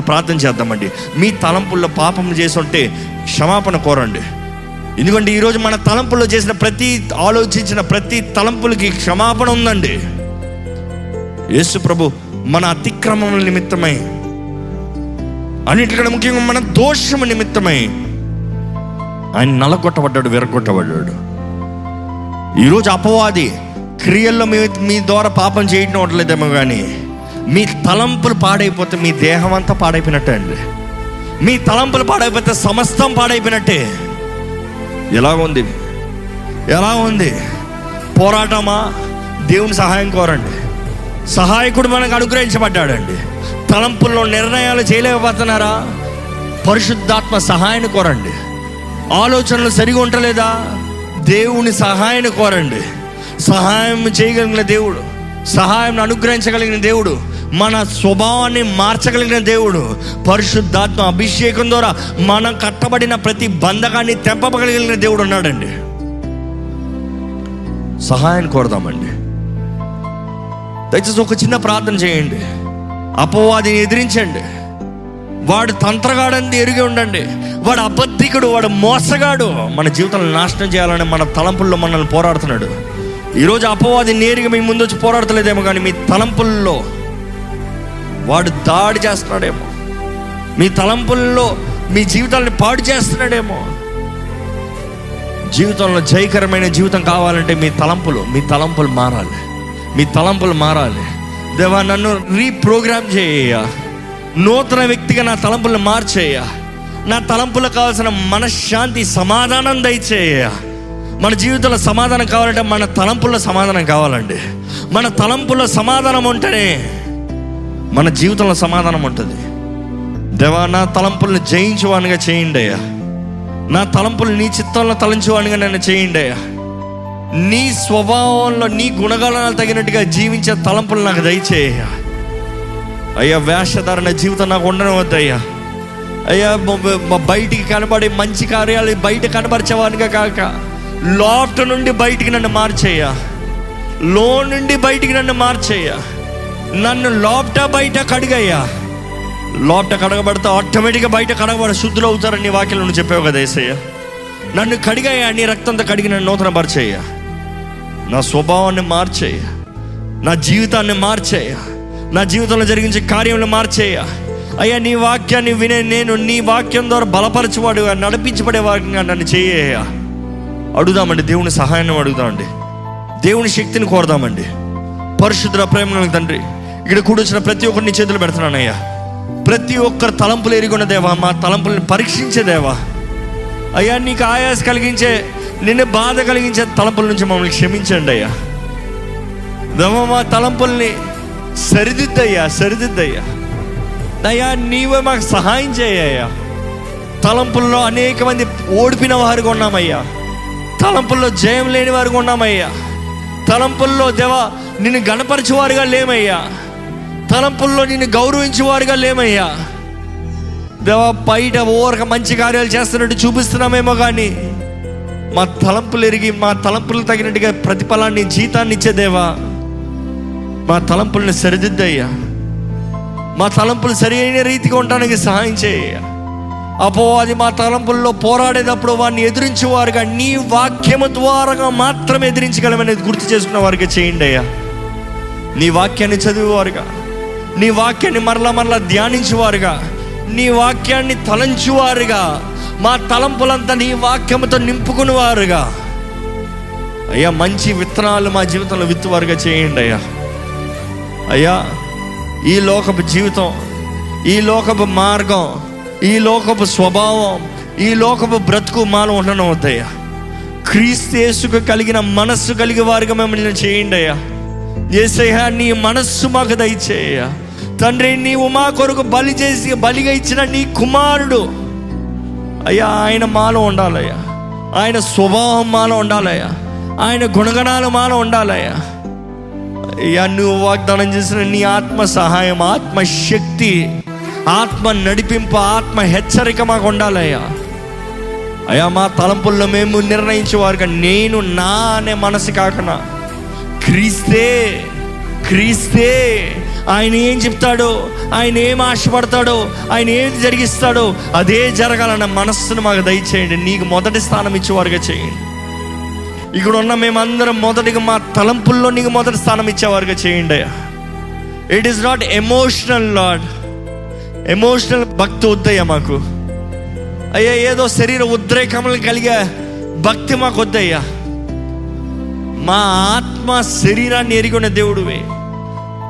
ప్రార్థన చేద్దామండి. మీ తలంపుల్లో పాపం చేసి ఉంటే క్షమాపణ కోరండి. ఎందుకంటే ఈరోజు మన తలంపుల్లో చేసిన ప్రతి ఆలోచించిన ప్రతి తలంపులకి క్షమాపణ ఉందండి. యేసు ప్రభు మన అతిక్రమం నిమిత్తమై అన్నిటికన్నా ముఖ్యంగా మన దోషము నిమిత్తమై ఆయన నలగొట్టబడ్డాడు విరగొట్టబడ్డాడు. ఈరోజు అపవాది క్రియల్లో మీ మీ ద్వారా పాపం చేయటం ఉండలేదేమో కానీ మీ తలంపులు పాడైపోతే మీ దేహం అంతా పాడైపోయినట్టే అండి. మీ తలంపులు పాడైపోతే సమస్తం పాడైపోయినట్టే. ఎలా ఉంది? ఎలా ఉంది? పోరాటమా? దేవుని సహాయం కోరండి. సహాయకుడు మనకు అనుగ్రహించబడ్డాడండి. తలంపుల్లో నిర్ణయాలు చేయలేకపోతున్నారా? పరిశుద్ధాత్మ సహాయాన్ని కోరండి. ఆలోచనలు సరిగా ఉండలేదా? దేవుని సహాయాన్ని కోరండి. సహాయం చేయగలిగిన దేవుడు సహాయం అనుగ్రహించగలిగిన దేవుడు మన స్వభావాన్ని మార్చగలిగిన దేవుడు పరిశుద్ధాత్మ అభిషేకం ద్వారా మనం కట్టబడిన ప్రతి బంధకాన్ని తెంపగలిగిన దేవుడు ఉన్నాడండి. సహాయాన్ని కోరదామండి. దయచేసి ఒక చిన్న ప్రార్థన చేయండి. అపవాదిని ఎదిరించండి. వాడు తంత్రగాడని ఎరిగి ఉండండి. వాడు అబద్ధికుడు వాడు మోసగాడు. మన జీవితాలను నాశనం చేయాలని మన తలంపుల్లో మనల్ని పోరాడుతున్నాడు. ఈరోజు అపవాది నేరుగా మీ ముందు వచ్చి పోరాడతలేదేమో కానీ మీ తలంపుల్లో వాడు దాడి చేస్తున్నాడేమో. మీ తలంపుల్లో మీ జీవితాలను పాడు చేస్తున్నాడేమో. జీవితంలో జయకరమైన జీవితం కావాలంటే మీ తలంపులు మీ తలంపులు మారాలి. మీ తలంపులు మారాలి. దేవా నన్ను రీప్రోగ్రామ్ చేయ నూతన వ్యక్తిగా నా తలంపులను మార్చేయ నా తలంపులకు కావాల్సిన మనశ్శాంతి సమాధానం దయచేయ మన జీవితంలో సమాధానం కావాలంటే మన తలంపుల్లో సమాధానం కావాలండి. మన తలంపుల్లో సమాధానం ఉంటేనే మన జీవితంలో సమాధానం ఉంటుంది. దేవా నా తలంపుల్ని జయించువానిగా చేయండి అయ్యా. నా తలంపులు నీ చిత్తంలో తలంచువానిగా నన్ను చేయండి అయ్యా. నీ స్వభావంలో నీ గుణగణాలు తగినట్టుగా జీవించే తలంపులు నాకు దయచేయ అయ్యా వేషధారణ జీవితం నాకు ఉండనవద్దయ్యా అయ్యా. బయటికి కనబడే మంచి కార్యాలు బయట కనబరిచేవానిగా కాక లోఫ్ట్ నుండి బయటికి నన్ను మార్చేయ లో నుండి బయటికి నన్ను మార్చేయ నన్ను లోపట బయట కడిగయ్యా. లోపట కడగబడితే ఆటోమేటిక్గా బయట కడగబడ శుద్ధులు అవుతారని నీ వాక్యం నువ్వు చెప్పావు కదా ఏసయ్య. నన్ను కడిగయ్యా నీ రక్తంతో కడిగి నన్ను నూతన పరిచేయ నా స్వభావాన్ని మార్చేయ నా జీవితాన్ని మార్చేయ నా జీవితంలో జరిగించే కార్యంలో మార్చేయ అయ్యా నీ వాక్యాన్ని వినే నేను నీ వాక్యం ద్వారా బలపరచువాడు నడిపించబడే వాక్యంగా నన్ను చేయ అడుగుదామండి దేవుని సహాయాన్ని అడుగుదామండి. దేవుని శక్తిని కోరదామండి. పరిశుద్ధ ప్రేమ తండ్రి. ఇక్కడ కూడొచ్చిన ప్రతి ఒక్కరిని చేతులు పెడుతున్నానయ్యా. ప్రతి ఒక్కరు తలంపులు ఎరిగొన్న దేవా మా తలంపుల్ని పరీక్షించే దేవా. అయ్యా నీకు ఆయాస కలిగించే నిన్ను బాధ కలిగించే తలంపుల నుంచి మమ్మల్ని క్షమించండి అయ్యా. దేవా మా తలంపుల్ని సరిదిద్దయ్యా సరిదిద్దయ్యా. అయ్యా నీవే మాకు సహాయం చేయ్యా తలంపుల్లో అనేక మంది ఓడిపిన వారుగా ఉన్నామయ్యా. తలంపుల్లో జయం లేని వారుగా ఉన్నామయ్యా. తలంపుల్లో దేవా నిన్ను గణపరిచేవారుగా లేమయ్యా. తలంపుల్లో నిన్ను గౌరవించేవాడుగా లేమయ్యా. దేవా బయట ఓరక మంచి కార్యాలు చేస్తున్నట్టు చూపిస్తున్నామేమో కానీ మా తలంపులు ఎరిగి మా తలంపులు తగినట్టుగా ప్రతిఫలాన్ని జీతాన్ని ఇచ్చేదేవా మా తలంపుల్ని సరిదిద్దయ్యా. మా తలంపులు సరైన రీతిగా ఉండడానికి సహాయం చేయ అది మా తలంపుల్లో పోరాడేటప్పుడు వాడిని ఎదిరించేవారుగా నీ వాక్యము ద్వారా మాత్రమే ఎదిరించగలమనేది గుర్తు చేసుకున్న వారికి చేయండి అయ్యా. నీ వాక్యాన్ని చదివేవారుగా. నీ వాక్యాన్ని మరలా మరలా ధ్యానించేవారుగా. నీ వాక్యాన్ని తలంచువారుగా. మా తలంపులంతా నీ వాక్యంతో నింపుకునేవారుగా. అయ్యా మంచి విత్తనాలు మా జీవితంలో విత్తువారుగా చేయండి అయ్యా. అయ్యా ఈ లోకపు జీవితం ఈ లోకపు మార్గం ఈ లోకపు స్వభావం ఈ లోకపు బ్రతుకు మాలో ఉండడం వద్దయ్యా. క్రీస్తేసుకు కలిగిన మనస్సు కలిగే వారిగా మిమ్మల్ని చేయండి అయ్యా. ఏసయ్యా నీ మనస్సు మాకు దయచేయ్యా. తండ్రి నీవు మా కొరకు బలి చేసి బలిగా ఇచ్చిన నీ కుమారుడు. అయ్యా ఆయన మాలో ఉండాలయ్యా. ఆయన స్వభావం మాలో ఉండాలయ్యా. ఆయన గుణగణాలు మాలో ఉండాలయ్యా. అయ్యా నువ్వు వాగ్దానం చేసిన నీ ఆత్మ సహాయం ఆత్మ శక్తి ఆత్మ నడిపింపు ఆత్మ హెచ్చరిక మాకు ఉండాలయ్యా. అయ్యా మా తలంపుల్లో మేము నిర్ణయించేవారుగా నేను నా అనే మనసు కాకుండా క్రీస్తే. క్రీస్తే ఆయన ఏం చెప్తాడో ఆయన ఏం ఆశపడతాడో ఆయన ఏం జరిగిస్తాడో అదే జరగాలన్న మనస్సును మాకు దయచేయండి. నీకు మొదటి స్థానం ఇచ్చేవారుగా చేయండి. ఇక్కడ ఉన్న మేమందరం మొదటిగా మా తలంపుల్లో నీకు మొదటి స్థానం ఇచ్చేవారుగా చేయండి అయ్యా. It is not emotional Lord emotional భక్తి వద్దయ్యా మాకు. అయ్యా ఏదో శరీర ఉద్రేకములు కలిగే భక్తి మాకు వద్దయ్యా మా ఆత్మ శరీరాన్ని ఎరిగిన దేవుడువే.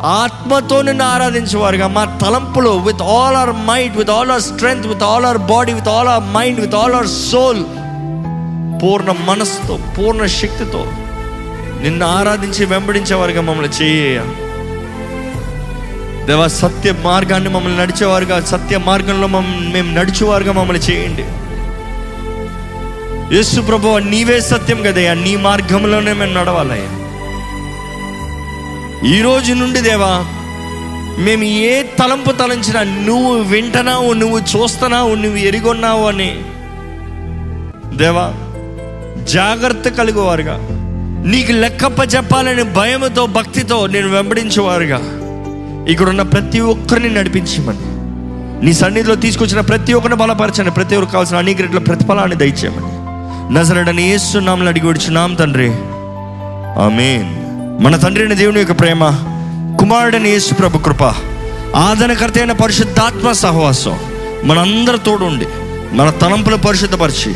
ఆత్మతో నిన్ను ఆరాధించేవారుగా. మా తలంపులో with all our mind with all our strength with all our body with all our mind with all our soul పూర్ణ మనస్సుతో పూర్ణ శక్తితో నిన్ను ఆరాధించి వెంబడించేవారుగా మమ్మల్ని చేయ దేవ సత్య మార్గాన్ని మమ్మల్ని నడిచేవారుగా సత్య మార్గంలో మమ్మల్ని మేము నడిచేవారుగా మమ్మల్ని చేయండి. యేసు ప్రభు నీవే సత్యం కదయ్యా. నీ మార్గంలోనే మేము నడవాలయ్యా. ఈ రోజు నుండి దేవా మేము ఏ తలంపు తలంచినా నువ్వు వింటున్నావు నువ్వు చూస్తున్నావు నువ్వు ఎరిగొన్నావు అని. దేవా జాగ్రత్త కలిగేవారుగా. నీకు లెక్కప్ప చెప్పాలని భయంతో భక్తితో నేను వెంబడించేవారుగా. ఇక్కడున్న ప్రతి ఒక్కరిని నడిపించమని. నీ సన్నిధిలో తీసుకొచ్చిన ప్రతి ఒక్కరిని బలపరచండి ప్రతి ఒక్కరు కావాల్సిన అనేక రెట్ల ప్రతిఫలాన్ని దయచేయమని. నజరడని ఏస్తున్నామని అడిగి వచ్చినాం తండ్రి. ఆమెన్. మన తండ్రి అయిన దేవుని యొక్క ప్రేమ కుమారుడని యేసు ప్రభు కృప ఆదరణకర్త అయిన పరిశుద్ధాత్మ సహవాసం మనందరి తోడుండి మన తలంపులు పరిశుద్ధపరిచి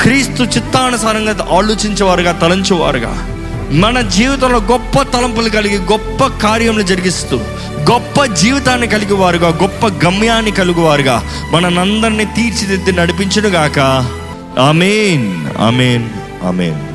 క్రీస్తు చిత్తానుసారంగా ఆలోచించేవారుగా తలంచేవారుగా మన జీవితంలో గొప్ప తలంపులు కలిగి గొప్ప కార్యములు జరిగిస్తూ గొప్ప జీవితాన్ని కలిగి వారుగా గొప్ప గమ్యాన్ని కలుగువారుగా మనందరినీ తీర్చిదిద్ది నడిపించునుగాక. ఆమెన్. ఆమెన్. ఆమెన్.